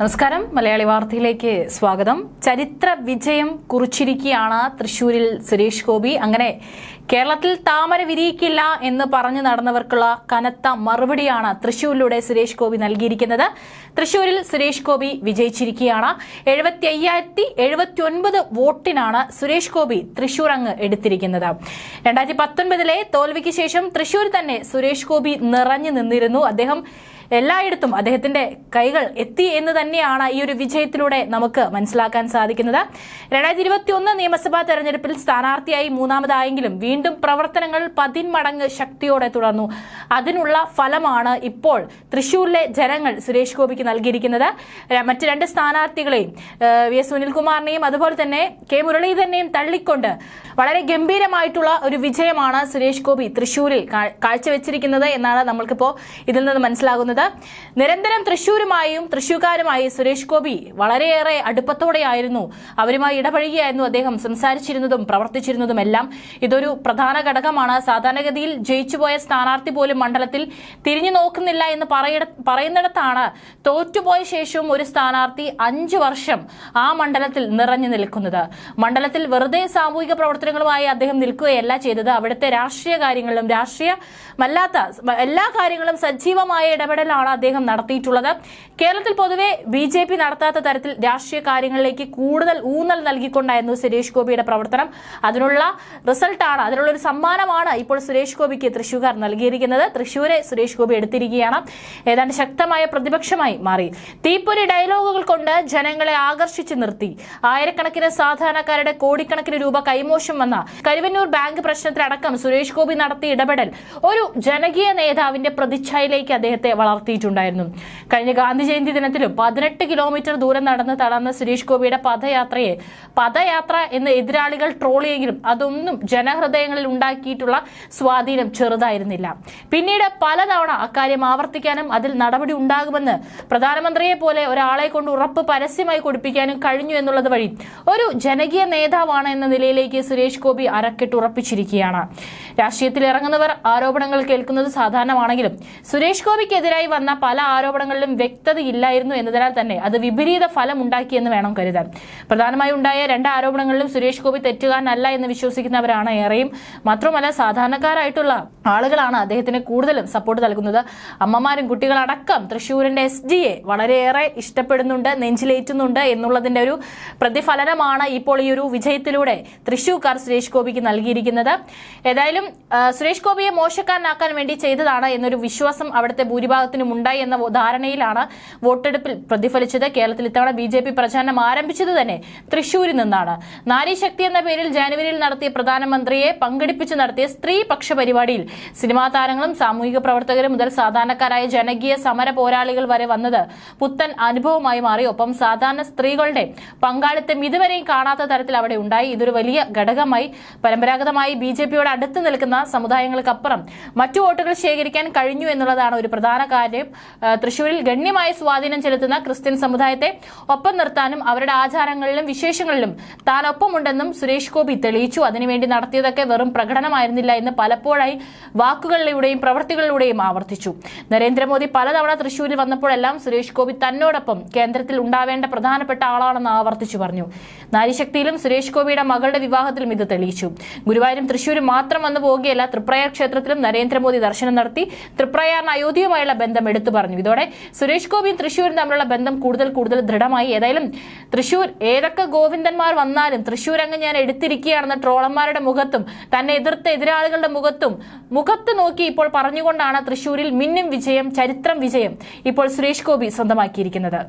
നമസ്കാരം. മലയാളി വാർത്തയിലേക്ക് സ്വാഗതം. ചരിത്ര വിജയം കുറിച്ചിരിക്കുകയാണ് തൃശൂരിൽ സുരേഷ് ഗോപി. അങ്ങനെ കേരളത്തിൽ താമര വിരിയിക്കില്ല എന്ന് പറഞ്ഞു നടന്നവർക്കുള്ള കനത്ത മറുപടിയാണ് തൃശൂരിലൂടെ സുരേഷ് ഗോപി നൽകിയിരിക്കുന്നത്. തൃശൂരിൽ സുരേഷ് ഗോപി വിജയിച്ചിരിക്കുകയാണ്. എഴുപത്തി അയ്യായിരത്തി എഴുപത്തി ഒൻപത് വോട്ടിനാണ് സുരേഷ് ഗോപി തൃശൂർ അങ്ങ് എടുത്തിരിക്കുന്നത്. രണ്ടായിരത്തി പത്തൊൻപതിലെ തോൽവിക്ക് ശേഷം തൃശൂർ തന്നെ സുരേഷ് ഗോപി നിറഞ്ഞു നിന്നിരുന്നു. അദ്ദേഹം എല്ലായിടത്തും അദ്ദേഹത്തിന്റെ കൈകൾ എത്തി എന്ന് തന്നെയാണ് ഈ ഒരു വിജയത്തിലൂടെ നമുക്ക് മനസ്സിലാക്കാൻ സാധിക്കുന്നത്. രണ്ടായിരത്തി ഇരുപത്തി ഒന്ന് നിയമസഭാ തെരഞ്ഞെടുപ്പിൽ സ്ഥാനാർത്ഥിയായി മൂന്നാമതായെങ്കിലും വീണ്ടും പ്രവർത്തനങ്ങൾ പതിന്മടങ്ങ് ശക്തിയോടെ തുടർന്നു. അതിനുള്ള ഫലമാണ് ഇപ്പോൾ തൃശൂരിലെ ജനങ്ങൾ സുരേഷ് ഗോപിക്ക് നൽകിയിരിക്കുന്നത്. മറ്റ് രണ്ട് സ്ഥാനാർത്ഥികളെയും വി എസ് സുനിൽകുമാറിനെയും അതുപോലെ തന്നെ കെ മുരളീധരനെയും തള്ളിക്കൊണ്ട് വളരെ ഗംഭീരമായിട്ടുള്ള ഒരു വിജയമാണ് സുരേഷ് ഗോപി തൃശൂരിൽ കാഴ്ചവെച്ചിരിക്കുന്നത് എന്നാണ് നമ്മൾക്കിപ്പോൾ ഇതിൽ നിന്ന് മനസ്സിലാകുന്നത്. നിരന്തരം തൃശൂരുമായും തൃശൂർക്കാരുമായി സുരേഷ് ഗോപി വളരെയേറെ അടുപ്പത്തോടെയായിരുന്നു. അവരുമായി ഇടപഴകിയായിരുന്നു അദ്ദേഹം. സംസാരിച്ചിരുന്നതും പ്രവർത്തിച്ചിരുന്നതും എല്ലാം ഇതൊരു പ്രധാന ഘടകമാണ്. സാധാരണഗതിയിൽ ജയിച്ചുപോയ സ്ഥാനാർത്ഥി പോലും മണ്ഡലത്തിൽ തിരിഞ്ഞു നോക്കുന്നില്ല എന്ന് പറയുന്നിടത്താണ് തോറ്റുപോയ ശേഷവും ഒരു സ്ഥാനാർത്ഥി അഞ്ചു വർഷം ആ മണ്ഡലത്തിൽ നിറഞ്ഞു നിൽക്കുന്നത്. മണ്ഡലത്തിൽ വെറുതെ സാമൂഹിക പ്രവർത്തനങ്ങളുമായി അദ്ദേഹം നിൽക്കുകയല്ല ചെയ്തത്. അവിടുത്തെ രാഷ്ട്രീയ കാര്യങ്ങളിലും രാഷ്ട്രീയമല്ലാത്ത എല്ലാ കാര്യങ്ങളും സജീവമായ ഇടപെടലാണ് അദ്ദേഹം നടത്തിയിട്ടുള്ളത്. കേരളത്തിൽ പൊതുവെ ബി ജെ പി നടത്താത്ത തരത്തിൽ രാഷ്ട്രീയ കാര്യങ്ങളിലേക്ക് കൂടുതൽ ഊന്നൽ നൽകിക്കൊണ്ടായിരുന്നു സുരേഷ് ഗോപിയുടെ പ്രവർത്തനം. അതിനുള്ള റിസൾട്ടാണ് അതിനുള്ള ഒരു സമ്മാനമാണ് ഇപ്പോൾ സുരേഷ് ഗോപിക്ക് തൃശ്ശൂർക്കാർ നൽകിയിരിക്കുന്നത്. തൃശ്ശൂരെ സുരേഷ് ഗോപി എടുത്തിരിക്കുകയാണ്. ഏതാണ്ട് ശക്തമായ പ്രതിപക്ഷമായി മാറി. തീപ്പൊരി ഡയലോഗുകൾ കൊണ്ട് ജനങ്ങളെ ആകർഷിച്ചു നിർത്തി. ആയിരക്കണക്കിന് സാധാരണക്കാരുടെ കോടിക്കണക്കിന് രൂപ കൈമോശം വന്ന കരുവന്നൂർ ബാങ്ക് പ്രശ്നത്തിലടക്കം സുരേഷ് ഗോപി നടത്തിയ ഇടപെടൽ ഒരു ജനകീയ നേതാവിന്റെ പ്രതിച്ഛായയിലേക്ക് അദ്ദേഹത്തെ വളർത്തിയിട്ടുണ്ടായിരുന്നു കഴിഞ്ഞ ഗാന്ധി ജയന്തി ദിനത്തിലും പതിനെട്ട് കിലോമീറ്റർ ദൂരം നടന്ന് തളർന്ന സുരേഷ് ഗോപിയുടെ പദയാത്രയെ പദയാത്ര എന്ന് എതിരാളികൾ ട്രോളിയെങ്കിലും അതൊന്നും ജനഹൃദയങ്ങളിൽ ഉണ്ടാക്കിയിട്ടുള്ള സ്വാധീനം ചെറുതായിരുന്നില്ല. പിന്നീട് പലതവണ അക്കാര്യം ആവർത്തിക്കാനും അതിൽ നടപടി ഉണ്ടാകുമെന്ന് പ്രധാനമന്ത്രിയെ പോലെ ഒരാളെ കൊണ്ട് ഉറപ്പ് പരസ്യമായി കൊടുപ്പിക്കാനും കഴിഞ്ഞു എന്നുള്ളത് വഴി ഒരു ജനകീയ നേതാവാണ് എന്ന നിലയിലേക്ക് സുരേഷ് ഗോപി അരക്കെട്ടുറപ്പിച്ചിരിക്കുകയാണ് രാഷ്ട്രീയത്തിൽ ഇറങ്ങുന്നവർ ആരോപണങ്ങൾ കേൾക്കുന്നത് സാധാരണമാണെങ്കിലും സുരേഷ് ഗോപിക്കെതിരായി വന്ന പല ആരോപണങ്ങളിലും വ്യക്തതയില്ലായിരുന്നു എന്നതിനാൽ തന്നെ അത് വിപരീത ഫലം ഉണ്ടാക്കിയെന്ന് വേണം കരുതാൻ. പ്രധാനമായി ഉണ്ടായ രണ്ട് ആരോപണങ്ങളിലും സുരേഷ് ഗോപി തെറ്റുകാരനല്ല എന്ന് വിശ്വസിക്കുന്നവരാണ് ഏറെയും. മാത്രമല്ല സാധാരണക്കാരായിട്ടുള്ള ആളുകളാണ് അദ്ദേഹത്തിന് കൂടുതലും സപ്പോർട്ട് നൽകുന്നത്. അമ്മമാരും കുട്ടികളടക്കം തൃശ്ശൂരിന്റെ എസ് ഡിയെ വളരെയേറെ ഇഷ്ടപ്പെടുന്നുണ്ട് നെഞ്ചിലേറ്റുന്നുണ്ട് എന്നുള്ളതിന്റെ ഒരു പ്രതിഫലനമാണ് ഇപ്പോൾ ഈ ഒരു വിജയത്തിലൂടെ തൃശ്ശൂർക്കാർ സുരേഷ് ഗോപിക്ക് നൽകിയിരിക്കുന്നത്. ഏതായാലും സുരേഷ് ഗോപിയെ മോശക്കാരനാക്കാൻ വേണ്ടി ചെയ്തതാണ് എന്നൊരു വിശ്വാസം അവിടുത്തെ ഭൂരിഭാഗത്തിനും ഉണ്ടായി എന്ന ധാരണയിലാണ് വോട്ടെടുപ്പിൽ പ്രതിഫലിച്ചത്. കേരളത്തിൽ ഇത്തവണ ബി ജെ പി പ്രചാരണം ആരംഭിച്ചത് തന്നെ തൃശൂരിൽ നിന്നാണ്. നാരീശക്തി എന്ന പേരിൽ ജാനുവരിയിൽ നടത്തിയ പ്രധാനമന്ത്രിയെ പങ്കെടുപ്പിച്ച് നടത്തിയ സ്ത്രീപക്ഷ പരിപാടിയിൽ സിനിമാ താരങ്ങളും സാമൂഹിക പ്രവർത്തകരും മുതൽ സാധാരണക്കാരായ ജനകീയ സമര പോരാളികൾ വരെ വന്നത് പുത്തൻ അനുഭവമായി മാറി. ഒപ്പം സാധാരണ സ്ത്രീകളുടെ പങ്കാളിത്തം ഇതുവരെയും കാണാത്ത തരത്തിൽ അവിടെ ഉണ്ടായി. ഇതൊരു വലിയ ഘടകമായി പരമ്പരാഗതമായി ബി ജെ പിയോട് അടുത്ത് നിൽക്കുന്ന സമുദായങ്ങൾക്കപ്പുറം മറ്റു വോട്ടുകൾ ശേഖരിക്കാൻ കഴിഞ്ഞു എന്നുള്ളതാണ് ഒരു പ്രധാന കാര്യം തൃശ്ശൂരിൽ ഗണ്യമായ സ്വാധീനം ചെലുത്തുന്ന ക്രിസ്ത്യൻ സമുദായത്തെ ഒപ്പം നിർത്താനും അവരുടെ ആചാരങ്ങളിലും വിശേഷങ്ങളിലും താൻ ഒപ്പമുണ്ടെന്നും സുരേഷ് ഗോപി തെളിയിച്ചു. അതിനുവേണ്ടി നടത്തിയതൊക്കെ വെറും പ്രകടനമായിരുന്നില്ല എന്ന് പലപ്പോഴായി വാക്കുകളിലൂടെയും പ്രവൃത്തികളിലൂടെയും ആവർത്തിച്ചു. നരേന്ദ്രമോദി പലതവണ തൃശൂരിൽ വന്നപ്പോഴെല്ലാം സുരേഷ് ഗോപി തന്നോടൊപ്പം കേന്ദ്രത്തിൽ ഉണ്ടാവേണ്ട പ്രധാനപ്പെട്ട ആളാണെന്ന് ആവർത്തിച്ചു പറഞ്ഞു. നാരിശക്തിയിലും സുരേഷ് ഗോപിയുടെ മകളുടെ വിവാഹത്തിലും ഇത് തെളിയിച്ചു. ഗുരുവായൂരും തൃശൂരും മാത്രം വന്നു പോവുകയല്ല തൃപ്രയാർ ക്ഷേത്രത്തിലും നരേന്ദ്രമോദി ദർശനം നടത്തി. തൃപ്രയാറിന് അയോധ്യയുമായുള്ള എടുത്തു പറഞ്ഞു. ഇതോടെ സുരേഷ് ഗോപിയും തൃശ്ശൂരും തമ്മിലുള്ള ബന്ധം കൂടുതൽ കൂടുതൽ ദൃഢമായി. ഏതായാലും തൃശ്ശൂർ ഏതൊക്കെ ഗോവിന്ദന്മാർ വന്നാലും തൃശൂർ അങ്ങ് ഞാൻ എടുത്തിരിക്കുകയാണെന്ന ട്രോളന്മാരുടെ മുഖത്തും തന്നെ എതിർത്ത എതിരാളികളുടെ മുഖത്തും മുഖത്ത് നോക്കി ഇപ്പോൾ പറഞ്ഞുകൊണ്ടാണ് തൃശ്ശൂരിൽ മിന്നും വിജയം ചരിത്രം വിജയം ഇപ്പോൾ സുരേഷ് ഗോപി സ്വന്തമാക്കിയിരിക്കുന്നത്.